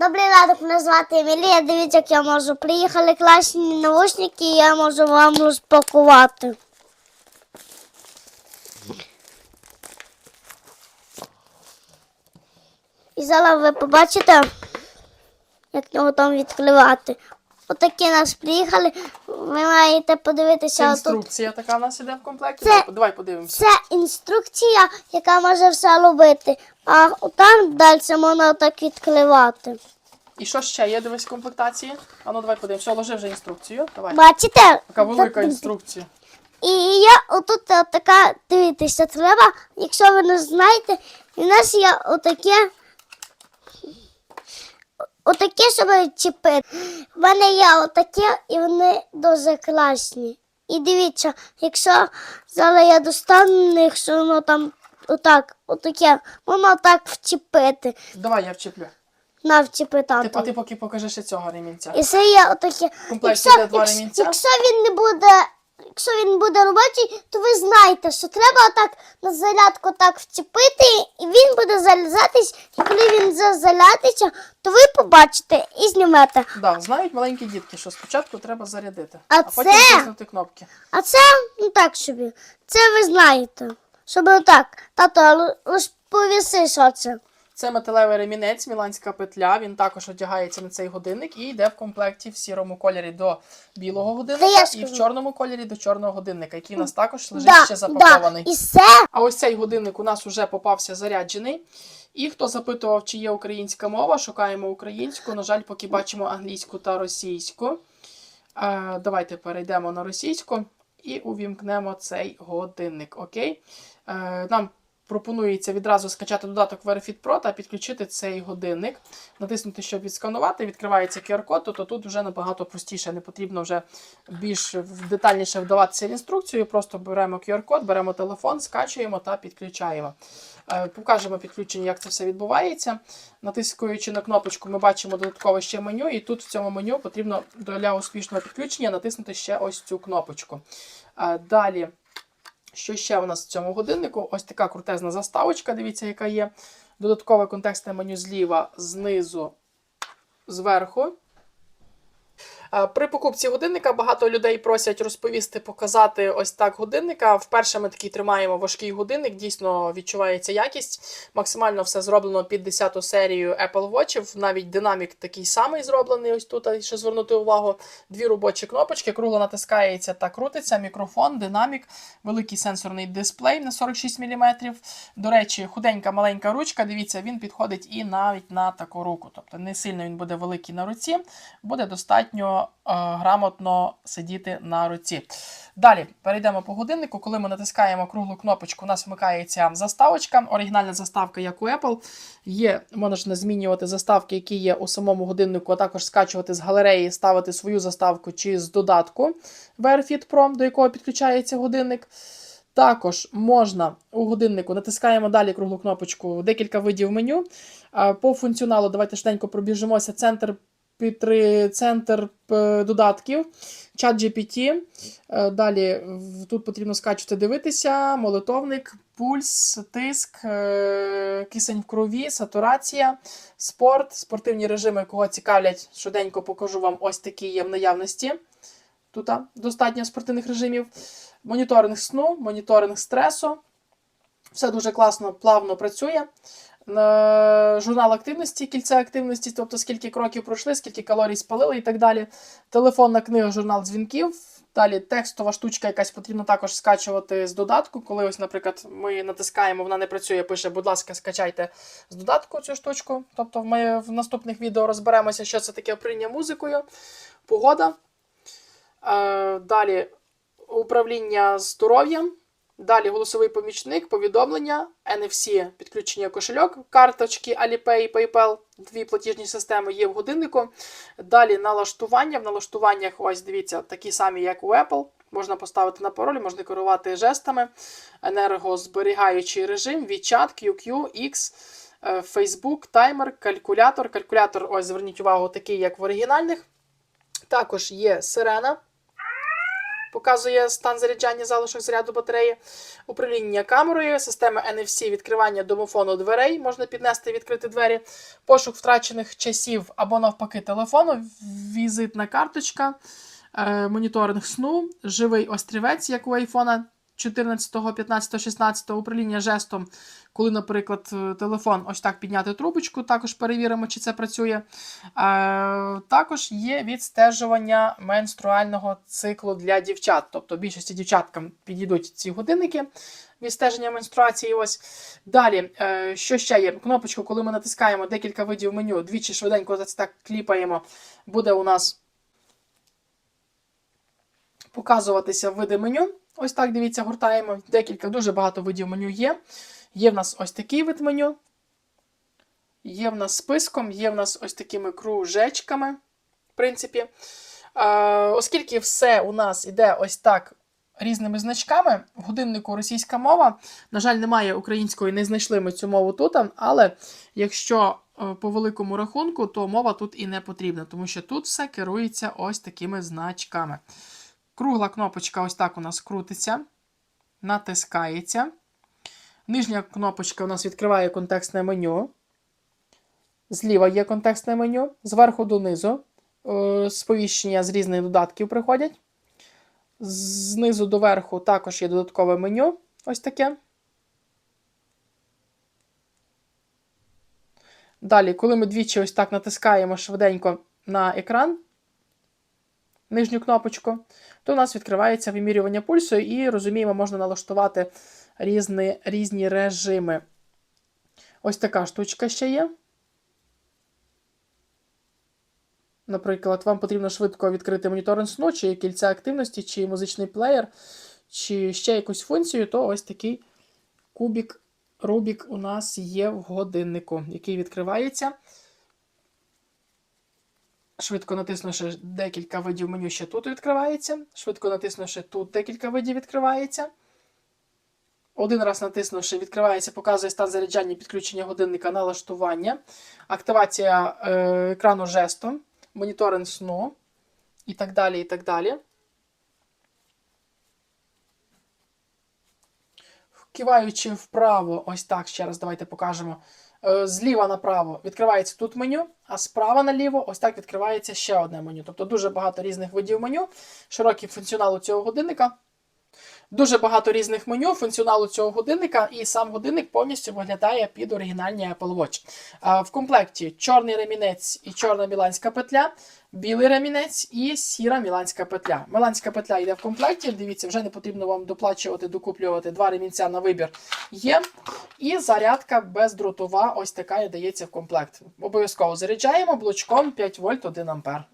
Добрий ранок, мене звати Емілія. Дивіться, як я можу. Приїхали класні наушники, і я можу вам розпакувати. І зараз ви побачите, як його там відкривати. Отакі нас приїхали. Ви маєте подивитися Це отут. інструкція така в нас іде в комплекті. Це- Давай, Давай подивимося. Це інструкція, яка може все робити. А там далі можна так відкривати. І що ще є? Дивись в комплектації. А ну давай подивимося. Ложи вже інструкцію. Давай. Бачите? Така велика інструкція. І я отут така, дивитися, треба, якщо ви не знаєте, і в нас є отаке, отаке, щоб чіпити. В мене є отаке, і вони дуже класні. І дивіться, якщо зараз я достану, якщо воно там отак, отаке, воно так вчепити, Давай я вчеплю. на вчепити. Ти, а ти поки покажи ще цього ремінця. І це є отаке. Якщо, ремінця. якщо він не буде, якщо він буде робочий, то ви знаєте, що треба так на зарядку так вчепити, і він буде залізатись. І коли він залятиться, то ви побачите і знімете. Да, знають маленькі дітки, що спочатку треба зарядити, А потім це- тиснути кнопки. А це ну так собі. Це ви знаєте. Щоб отак. Тато, розповіси, що це. Це металевий ремінець, міланська петля. Він також одягається на цей годинник і йде в комплекті в сірому кольорі до білого годинника і в чорному кольорі до чорного годинника, який у нас також лежить Да, ще да. запакований. І це А ось цей годинник у нас вже попався заряджений. І хто запитував, чи є українська мова, шукаємо українську. На жаль, поки бачимо англійську та російську. Е, давайте перейдемо на російську і увімкнемо цей годинник. Окей? Е, нам пропонується відразу скачати додаток Verifit Pro та підключити цей годинник. Натиснути, щоб відсканувати, відкривається QR-код, то тут вже набагато простіше. Не потрібно вже більш детальніше вдаватися в інструкцію. Просто беремо QR-код, беремо телефон, скачуємо та підключаємо. Е, Покажемо підключення, як це все відбувається. Натискуючи на кнопочку, ми бачимо додаткове ще меню, і тут в цьому меню потрібно для успішного підключення натиснути ще ось цю кнопочку. Е, Далі, що ще у нас в цьому годиннику? Ось така крутезна заставочка, дивіться, яка є. Додаткове контекстне меню зліва, знизу, зверху. Е, При покупці годинника багато людей просять розповісти, показати ось так годинника. Вперше ми такий тримаємо важкий годинник, дійсно відчувається якість. Максимально все зроблено під 10 серію Apple Watch. Навіть динамік такий самий зроблений. Ось тут, ще звернути увагу. Дві робочі кнопочки, кругло натискається та крутиться. Мікрофон, динамік, великий сенсорний дисплей на 46 мм. До речі, худенька маленька ручка. Дивіться, він підходить і навіть на таку руку. Тобто не сильно він буде великий на руці, буде достатньо е, грамотно сидіти на руці. Далі перейдемо по годиннику. Коли ми натискаємо круглу кнопочку, у нас вмикається заставочка. Оригінальна заставка, як у Apple. Є, можна змінювати заставки, які є у самому годиннику, а також скачувати з галереї, ставити свою заставку чи з додатку Verifit Pro, до якого підключається годинник. Також можна у годиннику натискаємо далі круглу кнопочку, декілька видів меню. По функціоналу давайте швиденько пробіжимося. Центр. Центр е, додатків, чат GPT. Е, Далі тут потрібно скачувати, дивитися, молитовник, пульс, тиск, е, кисень в крові, сатурація, спорт, спортивні режими, кого цікавлять, швиденько покажу вам ось такі є в наявності. Тут достатньо спортивних режимів. Моніторинг сну, моніторинг стресу. Все дуже класно, плавно працює. Журнал активності, кільце активності, тобто скільки кроків пройшли, скільки калорій спалили і так далі. Телефонна книга, журнал дзвінків. Далі текстова штучка якась потрібно також скачувати з додатку. Коли, ось, наприклад, ми натискаємо, вона не працює, пише, будь ласка, скачайте з додатку цю штучку. Тобто ми в наступних відео розберемося, що це таке управління музикою, погода. Е, Далі управління здоров'ям. Далі голосовий помічник, повідомлення, NFC, підключення кошельок, карточки Alipay, PayPal, дві платіжні системи є в годиннику. Далі налаштування. В налаштуваннях, ось дивіться, такі самі, як у Apple. Можна поставити на пароль, можна керувати жестами, енергозберігаючий режим, WeChat, QQ, X, е, Facebook, таймер, калькулятор. Калькулятор, ось зверніть увагу, такий, як в оригінальних. Також є сирена. Показує стан заряджання залишок заряду батареї, управління камерою, система NFC відкривання домофону дверей, можна піднести і відкрити двері, пошук втрачених часів або навпаки телефону, візитна карточка, е, моніторинг сну, живий острівець, як у айфона 14, 15, 16, управління жестом, коли, наприклад, е, телефон ось так підняти трубочку, також перевіримо, чи це працює. Е, також є відстежування менструального циклу для дівчат. Тобто більшості дівчаткам підійдуть ці годинники відстеження менструації. Ось. Далі, е, що ще є? Кнопочку, коли ми натискаємо декілька видів меню, двічі швиденько це так кліпаємо, буде у нас показуватися види меню. Ось так, дивіться, гуртаємо. Декілька, дуже багато видів меню є. Є в нас ось такий вид меню. Є в нас списком, є в нас ось такими кружечками, в принципі. Оскільки все у нас іде ось так різними значками, в годиннику російська мова. На жаль, немає української, не знайшли ми цю мову тут, але якщо е, по великому рахунку, то мова тут і не потрібна, тому що тут все керується ось такими значками. Кругла кнопочка ось так у нас крутиться, натискається. Нижня кнопочка у нас відкриває контекстне меню. Зліва є контекстне меню, зверху донизу. е, Сповіщення з різних додатків приходять. Знизу до верху також є додаткове меню. Ось таке. Далі, коли ми двічі ось так натискаємо швиденько на екран, нижню кнопочку, то у нас відкривається вимірювання пульсу, і розуміємо, можна налаштувати різні, різні режими. Ось така штучка ще є. Наприклад, вам потрібно швидко відкрити моніторинг сну, чи кільця активності, чи музичний плеєр, чи ще якусь функцію, то ось такий кубік Рубік у нас є в годиннику, який відкривається. Швидко натиснувши декілька видів меню, ще тут відкривається. Швидко натиснувши тут декілька видів відкривається. Один раз натиснувши, відкривається, показує стан заряджання підключення годинника налаштування, активація е, екрану жестом, моніторинг сну і так далі. і так далі. Киваючи вправо, ось так, ще раз давайте покажемо. Е, Зліва направо відкривається тут меню, а справа наліво ось так відкривається ще одне меню. Тобто дуже багато різних видів меню, широкий функціонал у цього годинника. Дуже багато різних меню, функціоналу цього годинника, і сам годинник повністю виглядає під оригінальні Apple Watch. В комплекті чорний ремінець і чорна міланська петля, білий ремінець і сіра міланська петля. Міланська петля йде в комплекті. Дивіться, вже не потрібно вам доплачувати, докуплювати два ремінця на вибір. Є. І зарядка бездротова, ось така і дається в комплект. Обов'язково заряджаємо блочком 5 вольт 1 ампер.